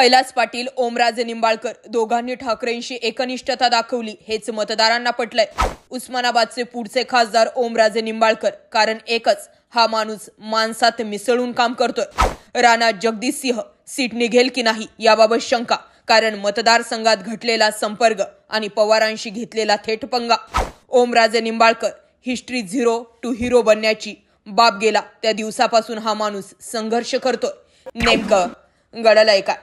कैलास पाटील ओमराजे निंबाळकर दोघांनी ठाकरेंशी एकनिष्ठता दाखवली. हेच मतदारांना पटलंय. उस्मानाबादचे पुढचे खासदार ओमराजे निंबाळकर. कारण एकच हा माणूस माणसात मिसळून काम करतोय. राणा जगदीश सिंह सीट निघेल की नाही याबाबत शंका. कारण मतदारसंघात घटलेला संपर्क आणि पवारांशी घेतलेला थेट पंगा. Omraje Nimbalkar history zero to hero बनण्याची बाब गेला. त्या दिवसापासून हा माणूस संघर्ष करतोय. नेमकं घडलंय काय?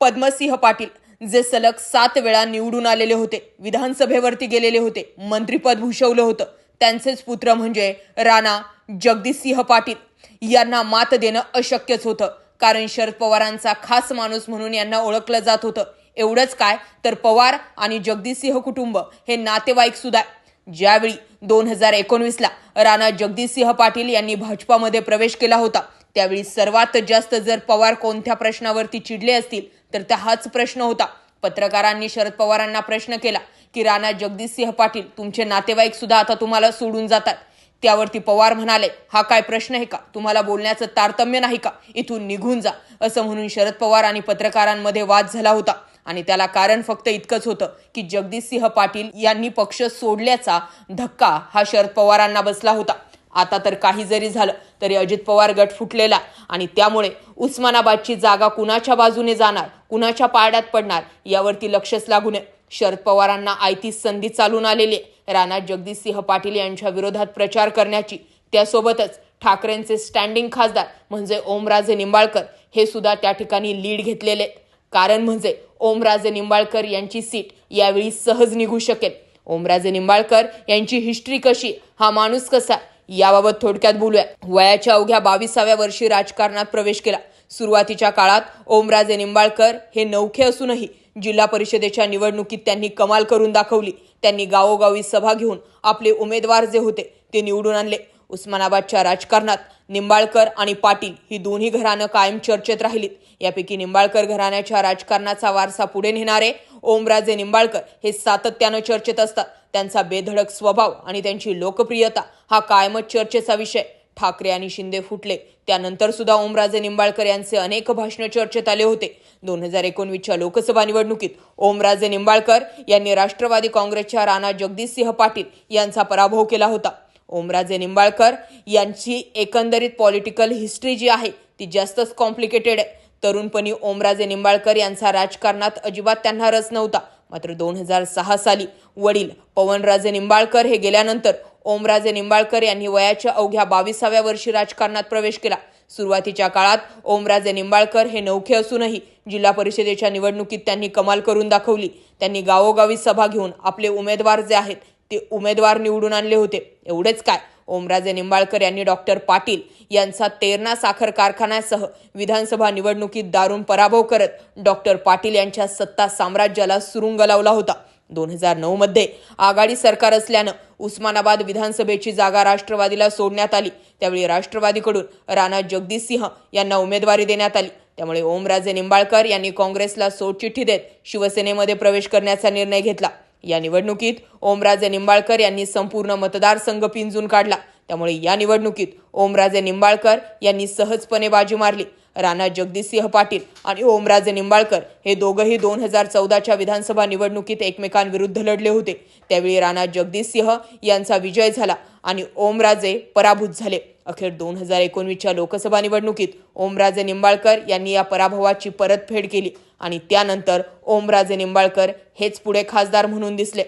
पद्मसिंह पाटील जे सलग सात वेळा निवडून आलेले होते विधानसभेवरती गेलेले होते मंत्रिपद भूषवलं होतं. त्यांचेच पुत्र म्हणजे राणा जगदीशसिंह पाटील. यांना मात देणं अशक्यच होतं कारण शरद पवारांचा खास माणूस म्हणून यांना ओळखलं जात होतं. एवढंच काय तर पवार आणि जगदीशसिंह कुटुंब हे नातेवाईक सुद्धा. ज्यावेळी दोन हजार एकोणवीसला राणा जगदीशसिंह पाटील यांनी भाजपामध्ये प्रवेश केला होता त्यावेळी सर्वात जास्त जर पवार कोणत्या प्रश्नावरती चिडले असतील तर त्या हाच प्रश्न होता. पत्रकारांनी शरद पवारांना प्रश्न केला की राणा जगदीशसिंह पाटील तुमचे नातेवाईक सुद्धा आता तुम्हाला सोडून जातात. त्यावरती पवार म्हणाले हा काय प्रश्न आहे का? तुम्हाला बोलण्याचं तारतम्य नाही का? इथून निघून जा. असं म्हणून शरद पवार आणि पत्रकारांमध्ये वाद झाला होता. आणि त्याला कारण फक्त इतकंच होतं की जगदीशसिंह पाटील यांनी पक्ष सोडल्याचा धक्का हा शरद पवारांना बसला होता. आता तर काही जरी झालं तरी अजित पवार गट फुटलेला आणि त्यामुळे उस्मानाबादची जागा कुणाच्या बाजूने जाणार कुणाच्या पारड्यात पडणार यावरती लक्षच लागू नये. शरद पवारांना आयती संधी चालून आलेली आहे. राणा जगदीशसिंह पाटील यांच्या विरोधात प्रचार करण्याची त्यासोबतच ठाकरेंचे स्टँडिंग खासदार म्हणजे ओमराजे निंबाळकर हे सुद्धा त्या ठिकाणी लीड घेतलेले कारण म्हणजे ओमराजे निंबाळकर यांची सीट यावेळी सहज निघू शकेल. ओमराजे निंबाळकर यांची हिस्ट्री कशी हा माणूस कसा याबाबत थोडक्यात बोलूया. वयाच्या अवघ्या बावीसाव्या वर्षी राजकारणात प्रवेश केला. सुरुवातीच्या काळात ओमराजे निंबाळकर हे नौखे असूनही जिल्हा परिषदेच्या निवडणुकीत त्यांनी कमाल करून दाखवली. त्यांनी गावोगावी सभा घेऊन आपले उमेदवार जे होते ते निवडून आणले. उस्मानाबादच्या राजकारणात निंबाळकर आणि पाटील ही दोन्ही घराणं कायम चर्चेत राहिलीत. यापैकी निंबाळकर घराण्याच्या राजकारणाचा वारसा पुढे नेणारे ओमराजे निंबाळकर हे सातत्यानं चर्चेत असतात. त्यांचा बेधडक स्वभाव आणि त्यांची लोकप्रियता हा कायमच चर्चेचा विषय. ठाकरे आणि शिंदे फुटले. त्यानंतर सुद्धा ओमराजे निंबाळकर यांचे अनेक भाषणं चर्चेत आले होते. दोन हजार एकोणवीसच्या लोकसभा निवडणुकीत ओमराजे निंबाळकर यांनी राष्ट्रवादी काँग्रेसच्या राणा जगदीशसिंह पाटील यांचा पराभव केला होता. ओमराजे निंबाळकर यांची एकंदरीत पॉलिटिकल हिस्ट्री जी आहे ती जास्तच कॉम्प्लिकेटेड आहे. तरुणपणी ओमराजे निंबाळकर यांचा राजकारणात अजिबात त्यांना रस नव्हता. मात्र दोन हजार सहा साली वडील पवनराजे निंबाळकर हे गेल्यानंतर ओमराजे निंबाळकर यांनी वयाच्या अवघ्या बावीसाव्या वर्षी राजकारणात प्रवेश केला. सुरुवातीच्या काळात ओमराजे निंबाळकर हे नौखे असूनही जिल्हा परिषदेच्या निवडणुकीत त्यांनी कमाल करून दाखवली. त्यांनी गावोगावी सभा घेऊन आपले उमेदवार जे आहेत ते उमेदवार निवडून आणले होते. एवढेच काय ओमराजे निंबाळकर यांनी डॉक्टर पाटील यांचा तेरणा साखर कारखान्यासह विधानसभा निवडणुकीत दारुण पराभव करत डॉक्टर पाटील यांच्या सत्ता साम्राज्याला सुरुंग लावला होता. दोन हजार नऊ मध्ये आघाडी सरकार असल्यानं उस्मानाबाद विधानसभेची जागा राष्ट्रवादीला सोडण्यात आली. त्यावेळी राष्ट्रवादीकडून राणा जगदीश सिंह यांना उमेदवारी देण्यात आली. त्यामुळे ओमराजे निंबाळकर यांनी काँग्रेसला सोडचिठ्ठी देत शिवसेनेमध्ये प्रवेश करण्याचा निर्णय घेतला. या निवडणुकीत ओमराजे निंबाळकर यांनी संपूर्ण मतदारसंघ पिंजून काढला. त्यामुळे या निवडणुकीत ओमराजे निंबाळकर यांनी सहजपणे बाजी मारली. राणा जगदीशसिंह पाटील आणि ओमराजे निंबाळकर हे दोघंही दोन हजार चौदाच्या विधानसभा निवडणुकीत एकमेकांविरुद्ध लढले होते. त्यावेळी राणा जगदीशसिंह यांचा विजय झाला आणि ओमराजे पराभूत झाले. अखेर दोन हजार एकोणवीसच्या लोकसभा निवडणुकीत ओमराजे निंबाळकर यांनी या पराभवाची परतफेड केली आणि त्यानंतर ओमराजे निंबाळकर हेच पुढे खासदार म्हणून दिसले.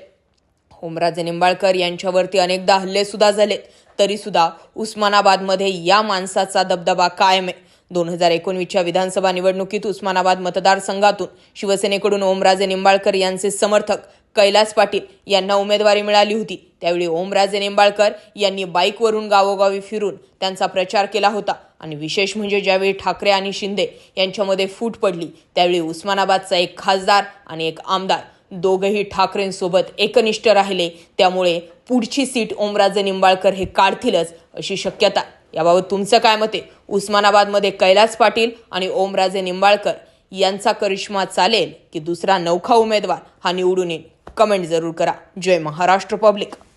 ओमराजे निंबाळकर यांच्यावरती अनेकदा हल्ले सुद्धा झाले तरीसुद्धा उस्मानाबादमध्ये या माणसाचा दबदबा कायम आहे. दोन हजार एकोणवीसच्या विधानसभा निवडणुकीत उस्मानाबाद मतदारसंघातून शिवसेनेकडून ओमराजे निंबाळकर यांचे समर्थक कैलास पाटील यांना उमेदवारी मिळाली होती. त्यावेळी ओमराजे निंबाळकर यांनी बाईकवरून गावोगावी फिरून त्यांचा प्रचार केला होता. आणि विशेष म्हणजे ज्यावेळी ठाकरे आणि शिंदे यांच्यामध्ये फूट पडली त्यावेळी उस्मानाबादचा एक खासदार आणि एक आमदार दोघंही ठाकरेंसोबत एकनिष्ठ राहिले. त्यामुळे पुढची सीट ओमराजे निंबाळकर हे काढतीलच अशी शक्यता याबाबत तुमचं काय मते उस्मानाबादमध्ये कैलास पाटील आणि ओमराजे निंबाळकर यांचा करिश्मा चालेल की दुसरा नौखा उमेदवार हा निवडून येईल? कमेंट जरूर करा. जय महाराष्ट्र पब्लिक.